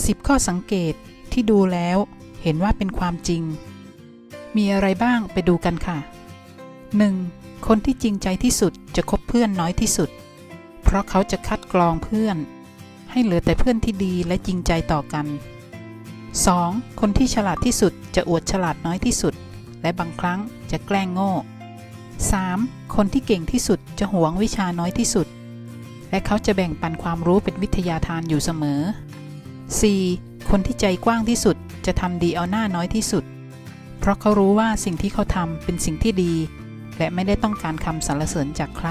10 ข้อสังเกตที่ดูแล้วเห็นว่าเป็นความจริง มีอะไรบ้างไปดูกันค่ะ 1. คนที่จริงใจที่สุดจะคบเพื่อนน้อยที่สุด เพราะเขาจะคัดกรองเพื่อน ให้เหลือแต่เพื่อนที่ดีและจริงใจต่อกัน 2. คนที่ฉลาดที่สุดจะอวดฉลาดน้อยที่สุด และบางครั้งจะแกล้งโง่ 3. คนที่เก่งที่สุดจะหวงวิชาน้อยที่สุด และเขาจะแบ่งปันความรู้เป็นวิทยาทานอยู่เสมอ 4. คนที่ใจกว้างที่สุดจะทำดีเอาหน้าน้อยที่สุด เพราะเขารู้ว่าสิ่งที่เขาทำเป็นสิ่งที่ดี และไม่ได้ต้องการคำสรรเสริญจากใคร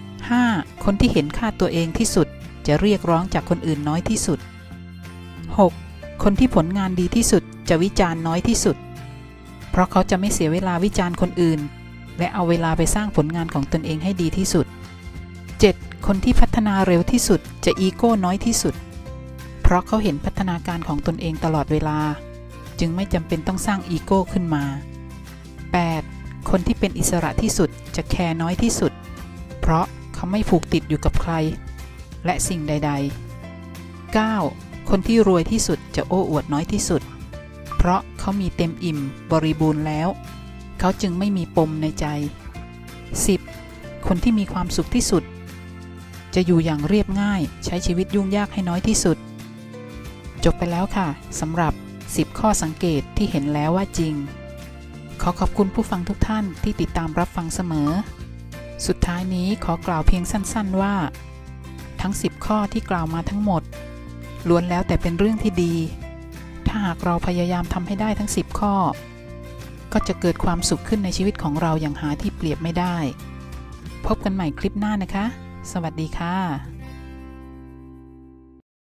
5. คนที่เห็นค่าตัวเองที่สุดจะเรียกร้องจากคนอื่นน้อยที่สุด 6. คนที่ผลงานดีที่สุดจะวิจารณ์น้อยที่สุด เพราะเขาจะไม่เสียเวลาวิจารณ์คนอื่น และเอาเวลาไปสร้างผลงานของตนเองให้ดีที่สุด 7. คนที่พัฒนาเร็วที่สุดจะอีโก้น้อยที่สุด ราะเขาเห็นพัฒนาการของตนเองตลอดเวลา จึงไม่จำเป็นต้องสร้างอีโก้ขึ้นมา 8. คนที่เป็นอิสระที่สุดจะแคร์น้อยที่สุด เพราะเขาไม่ผูกติดอยู่กับใคร และสิ่งใด ๆ 9. คนที่รวยที่สุดจะโอ้อวดน้อยที่สุด เพราะเขามีเต็มอิ่มบริบูรณ์แล้ว เขาจึงไม่มีปมในใจ 10. คนที่มีความสุขที่สุด จะอยู่อย่างเรียบง่ายใช้ชีวิตยุ่งยากให้น้อยที่สุด จบไปแล้วค่ะสำหรับ 10 ข้อสังเกตที่เห็นแล้วว่าจริง ขอขอบคุณผู้ฟังทุกท่านที่ติดตามรับฟังเสมอ สุดท้ายนี้ขอกล่าวเพียงสั้น ๆว่า ทั้ง 10 ข้อที่กล่าวมาทั้งหมดล้วนแล้วแต่เป็นเรื่องที่ดี ถ้าหากเราพยายามทำให้ได้ทั้ง 10 ข้อ ก็จะเกิดความสุขขึ้นในชีวิตของเราอย่างหาที่เปรียบไม่ได้ พบกันใหม่คลิปหน้านะคะ สวัสดีค่ะ